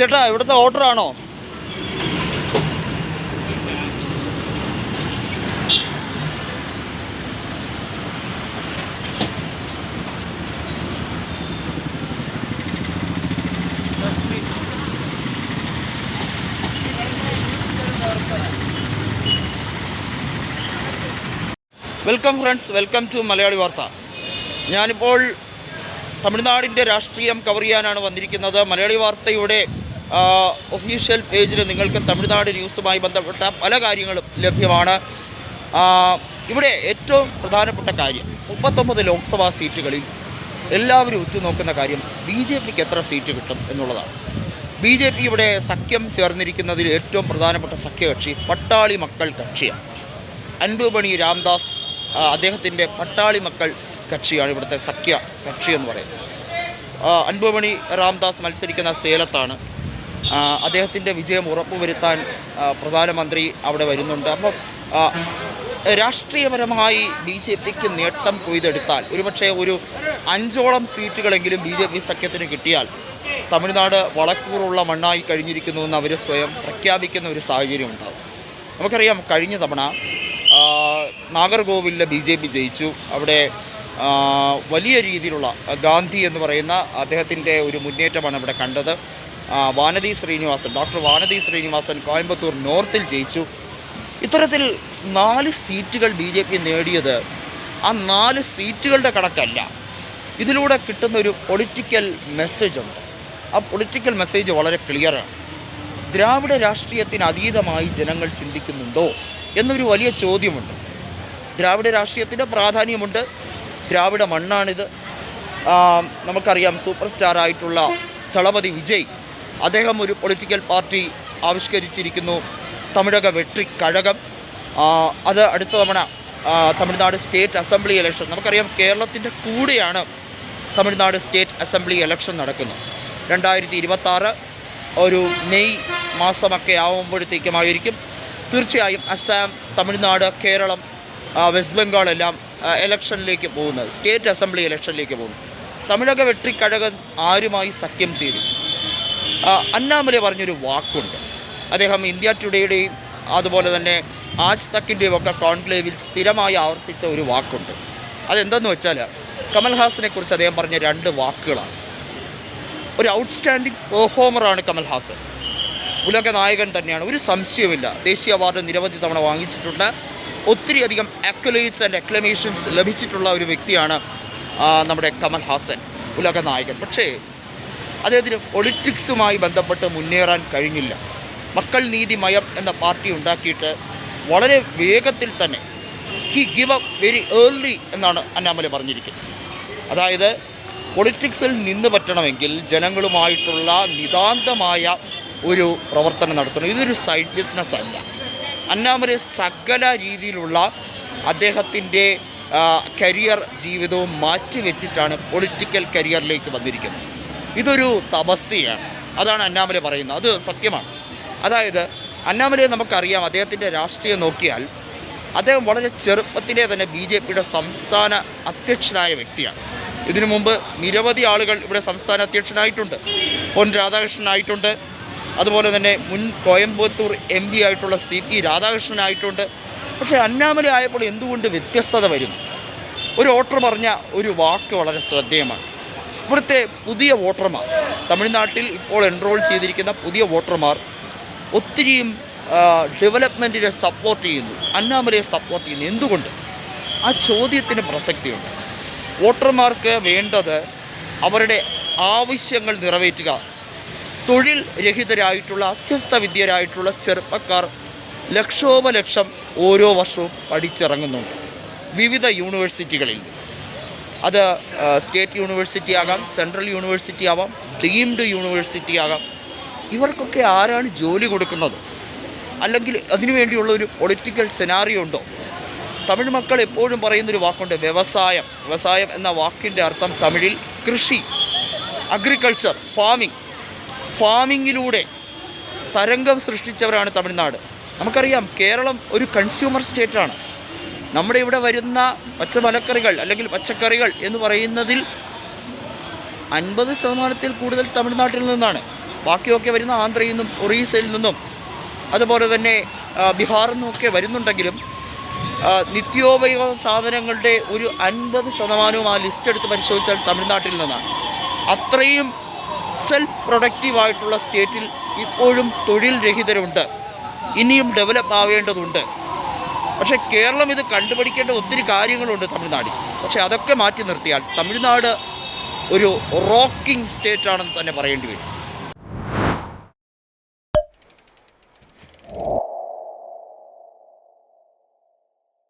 ചേട്ടാ ഇവിടുത്തെ ഓർഡർ ആണോ? Welcome friends welcome to Malayali Vartha. ഞാനിപ്പോൾ തമിഴ്നാടിന്റെ രാഷ്ട്രീയം കവർ ചെയ്യാനാണ് വന്നിരിക്കുന്നത്. മലയാളി വാർത്തയുടെ ഒഫീഷ്യൽ പേജിൽ നിങ്ങൾക്ക് തമിഴ്നാട് ന്യൂസുമായി ബന്ധപ്പെട്ട പല കാര്യങ്ങളും ലഭ്യമാണ്. ഇവിടെ ഏറ്റവും പ്രധാനപ്പെട്ട കാര്യം മുപ്പത്തൊമ്പത് ലോക്സഭാ സീറ്റുകളിൽ എല്ലാവരും ഉറ്റുനോക്കുന്ന കാര്യം ബി ജെ പിക്ക് എത്ര സീറ്റ് കിട്ടും എന്നുള്ളതാണ്. ബി ജെ പി ഇവിടെ സഖ്യം ചേർന്നിരിക്കുന്നതിൽ ഏറ്റവും പ്രധാനപ്പെട്ട സഖ്യകക്ഷി പട്ടാളി മക്കൾ കക്ഷിയാണ്. അൻപുമണി രാംദാസ് അദ്ദേഹത്തിന്റെ പട്ടാളി മക്കൾ കക്ഷിയാണ് ഇവിടുത്തെ സഖ്യ കക്ഷി എന്ന് പറയുന്നത്. അൻപുമണി രാംദാസ് മത്സരിക്കുന്ന സേലത്താണ് അദ്ദേഹത്തിന്റെ വിജയം ഉറപ്പുവരുത്താൻ പ്രധാനമന്ത്രി അവിടെ വരുന്നുണ്ട്. അപ്പം രാഷ്ട്രീയപരമായി ബി ജെ പിക്ക് നേട്ടം കൊയ്തെടുത്താൽ ഒരുപക്ഷെ ഒരു അഞ്ചോളം സീറ്റുകളെങ്കിലും ബി ജെ പി സഖ്യത്തിന് കിട്ടിയാൽ തമിഴ്നാട് വളക്കൂറുള്ള മണ്ണായി കഴിഞ്ഞിരിക്കുന്നുവെന്ന് അവർ സ്വയം പ്രഖ്യാപിക്കുന്ന ഒരു സാഹചര്യം ഉണ്ടാകും നമുക്കറിയാം കഴിഞ്ഞ തവണ നാഗർകോവിലിലെ ബി ജെ പി ജയിച്ചു. അവിടെ വലിയ രീതിയിലുള്ള ഗാന്ധി എന്ന് പറയുന്ന അദ്ദേഹത്തിന്റെ ഒരു മുന്നേറ്റമാണ് അവിടെ കണ്ടത്. വാനതി ശ്രീനിവാസൻ ഡോക്ടർ വാനതി ശ്രീനിവാസൻ കോയമ്പത്തൂർ നോർത്തിൽ ജയിച്ചു. ഇത്തരത്തിൽ നാല് സീറ്റുകൾ ബി ജെ പി നേടിയത് ആ നാല് സീറ്റുകളുടെ കണക്കല്ല. ഇതിലൂടെ കിട്ടുന്ന ഒരു പൊളിറ്റിക്കൽ മെസ്സേജ് ഉണ്ട്. ആ പൊളിറ്റിക്കൽ മെസ്സേജ് വളരെ ക്ലിയറാണ് ദ്രാവിഡ രാഷ്ട്രീയത്തിന് അതീതമായി ജനങ്ങൾ ചിന്തിക്കുന്നുണ്ടോ എന്നൊരു വലിയ ചോദ്യമുണ്ട്. ദ്രാവിഡ രാഷ്ട്രീയത്തിന്റെ പ്രാധാന്യമുണ്ട്. ദ്രാവിഡ മണ്ണാണിത്. നമുക്കറിയാം സൂപ്പർ സ്റ്റാറായിട്ടുള്ള ദളപതി വിജയ് അദ്ദേഹം ഒരു പൊളിറ്റിക്കൽ പാർട്ടി ആവിഷ്കരിച്ചിരിക്കുന്നു. തമിഴക വെട്രി കഴകം. അത് അടുത്ത തവണ തമിഴ്നാട് സ്റ്റേറ്റ് അസംബ്ലി ഇലക്ഷൻ നമുക്കറിയാം കേരളത്തിന്റെ കൂടെയാണ് തമിഴ്നാട് സ്റ്റേറ്റ് അസംബ്ലി ഇലക്ഷൻ നടക്കുന്നത്. രണ്ടായിരത്തി ഇരുപത്താറ് ഒരു മെയ് മാസമൊക്കെ ആവുമ്പോഴത്തേക്കുമായിരിക്കും തീർച്ചയായും അസാം തമിഴ്നാട് കേരളം വെസ്റ്റ് ബംഗാൾ എല്ലാം ഇലക്ഷനിലേക്ക് പോകുന്നത്. സ്റ്റേറ്റ് അസംബ്ലി ഇലക്ഷനിലേക്ക് പോകുന്നു തമിഴക വെട്രിക്കഴകൻ ആരുമായി സഖ്യം ചെയ്തു ആ, അന്നാമലെ പറഞ്ഞൊരു വാക്കുണ്ട്. അദ്ദേഹം ഇന്ത്യ ടുഡേയുടെയും അതുപോലെ തന്നെ ആജ് തക്കിന്റെയും ഒക്കെ കോൺക്ലേവിൽ സ്ഥിരമായി ആവർത്തിച്ച ഒരു വാക്കുണ്ട്. അതെന്തെന്ന് വെച്ചാൽ കമൽഹാസിനെ കുറിച്ച് അദ്ദേഹം പറഞ്ഞ രണ്ട് വാക്കുകളാണ്. ഒരു ഔട്ട്സ്റ്റാൻഡിംഗ് പെർഫോമറാണ് കമൽഹാസൻ. ഉലക നായകൻ തന്നെയാണ്. ഒരു സംശയമില്ല ദേശീയ അവാർഡ് നിരവധി തവണ വാങ്ങിച്ചിട്ടുണ്ട്. ഒത്തിരിയധികം അക്വലേറ്റ്സ് ആൻഡ് അക്ലമേഷൻസ് ലഭിച്ചിട്ടുള്ള ഒരു വ്യക്തിയാണ് നമ്മുടെ കമൽഹാസൻ ഉലക നായകൻ പക്ഷേ അദ്ദേഹത്തിന് പൊളിറ്റിക്സുമായി ബന്ധപ്പെട്ട് മുന്നേറാൻ കഴിഞ്ഞില്ല. മക്കൾ നീതി മയം എന്ന പാർട്ടി ഉണ്ടാക്കിയിട്ട് വളരെ വേഗത്തിൽ തന്നെ he give up very early എന്നാണ് അന്നാമല പറഞ്ഞിരിക്കുന്നത്. അതായത് പൊളിറ്റിക്സിൽ നിന്ന് പറ്റണമെങ്കിൽ ജനങ്ങളുമായിട്ടുള്ള നിതാന്തമായ ഒരു പ്രവർത്തനം നടത്തണം. ഇതൊരു സൈഡ് ബിസിനസ് അല്ല. അന്നാമലെ സകല രീതിയിലുള്ള അദ്ദേഹത്തിന്റെ കരിയർ ജീവിതവും മാറ്റിവെച്ചിട്ടാണ് പൊളിറ്റിക്കൽ കരിയറിലേക്ക് വന്നിരിക്കുന്നത്. ഇതൊരു തപസ്യയാണ്. അതാണ് അന്നാമല പറയുന്നത്. അത് സത്യമാണ്. അതായത് അന്നാമലയെ നമുക്കറിയാം അദ്ദേഹത്തിന്റെ രാഷ്ട്രീയം നോക്കിയാൽ അദ്ദേഹം വളരെ ചെറുപ്പത്തിലെ തന്നെ ബി ജെ പിയുടെ സംസ്ഥാന അധ്യക്ഷനായ വ്യക്തിയാണ്. ഇതിനു മുമ്പ് നിരവധി ആളുകൾ ഇവിടെ സംസ്ഥാന അധ്യക്ഷനായിട്ടുണ്ട്. പൊൻ രാധാകൃഷ്ണനായിട്ടുണ്ട് അതുപോലെ തന്നെ മുൻ കോയമ്പത്തൂർ എം പി ആയിട്ടുള്ള സി പി രാധാകൃഷ്ണനായിട്ടുണ്ട് പക്ഷേ അന്നാമല ആയപ്പോൾ എന്തുകൊണ്ട് വ്യത്യസ്തത വരുന്നു? ഒരു ഓട്ടർ പറഞ്ഞ ഒരു വാക്ക് വളരെ ശ്രദ്ധേയമാണ്. ഇവിടുത്തെ പുതിയ വോട്ടർമാർ തമിഴ്നാട്ടിൽ ഇപ്പോൾ എൻറോൾ ചെയ്തിരിക്കുന്ന പുതിയ വോട്ടർമാർ ഒത്തിരിയും ഡെവലപ്മെന്റിനെ സപ്പോർട്ട് ചെയ്യുന്നു അന്നാമലയെ സപ്പോർട്ട് ചെയ്യുന്നു. എന്തുകൊണ്ട്? ആ ചോദ്യത്തിന് പ്രസക്തിയുണ്ട്. വോട്ടർമാർക്ക് വേണ്ടത് അവരുടെ ആവശ്യങ്ങൾ നിറവേറ്റുക തൊഴിൽ രഹിതരായിട്ടുള്ള അഭ്യസ്ത വിദ്യരായിട്ടുള്ള ചെറുപ്പക്കാർ ലക്ഷോപലക്ഷം ഓരോ വർഷവും പഠിച്ചിറങ്ങുന്നുണ്ട്. വിവിധ യൂണിവേഴ്സിറ്റികളിൽ. അത് സ്റ്റേറ്റ് യൂണിവേഴ്സിറ്റി ആകാം സെൻട്രൽ യൂണിവേഴ്സിറ്റി ആവാം ഡീംഡ് യൂണിവേഴ്സിറ്റി ആകാം. ഇവർക്കൊക്കെ ആരാണ് ജോലി കൊടുക്കുന്നത്? അല്ലെങ്കിൽ അതിനുവേണ്ടിയുള്ള ഒരു പൊളിറ്റിക്കൽ സെനാറിയോ ഉണ്ടോ? തമിഴ് മക്കൾ എപ്പോഴും പറയുന്നൊരു വാക്കുണ്ട് വ്യവസായം. വ്യവസായം എന്ന വാക്കിന്റെ അർത്ഥം തമിഴിൽ കൃഷി അഗ്രികൾച്ചർ ഫാമിംഗ് ഫാമിങ്ങിലൂടെ തരംഗം സൃഷ്ടിച്ചവരാണ് തമിഴ്നാട്. നമുക്കറിയാം കേരളം ഒരു കൺസ്യൂമർ സ്റ്റേറ്റാണ് നമ്മുടെ ഇവിടെ വരുന്ന പച്ചമലക്കറികൾ അല്ലെങ്കിൽ പച്ചക്കറികൾ എന്ന് പറയുന്നതിൽ അൻപത് ശതമാനത്തിൽ കൂടുതൽ തമിഴ്നാട്ടിൽ നിന്നാണ്. ബാക്കിയൊക്കെ വരുന്ന ആന്ധ്രയിൽ നിന്നും ഒറീസയിൽ നിന്നും. അതുപോലെ തന്നെ ബീഹാറിൽ നിന്നൊക്കെ വരുന്നുണ്ടെങ്കിലും നിത്യോപയോഗ സാധനങ്ങളുടെ ഒരു അൻപത് ശതമാനവും ആ ലിസ്റ്റ് എടുത്ത് പരിശോധിച്ചാൽ തമിഴ്നാട്ടിൽ നിന്നാണ്. അത്രയും സെൽഫ് പ്രൊഡക്റ്റീവായിട്ടുള്ള സ്റ്റേറ്റിൽ ഇപ്പോഴും തൊഴിൽ രഹിതരുണ്ട്. ഇനിയും ഡെവലപ്പ് ആവേണ്ടതുണ്ട്. പക്ഷേ കേരളം ഇത് കണ്ടുപിടിക്കേണ്ട ഒത്തിരി കാര്യങ്ങളുണ്ട് തമിഴ്നാടിൽ. പക്ഷേ അതൊക്കെ മാറ്റി നിർത്തിയാൽ തമിഴ്നാട് ഒരു റോക്കിംഗ് സ്റ്റേറ്റ് ആണെന്ന് തന്നെ പറയേണ്ടി വരും.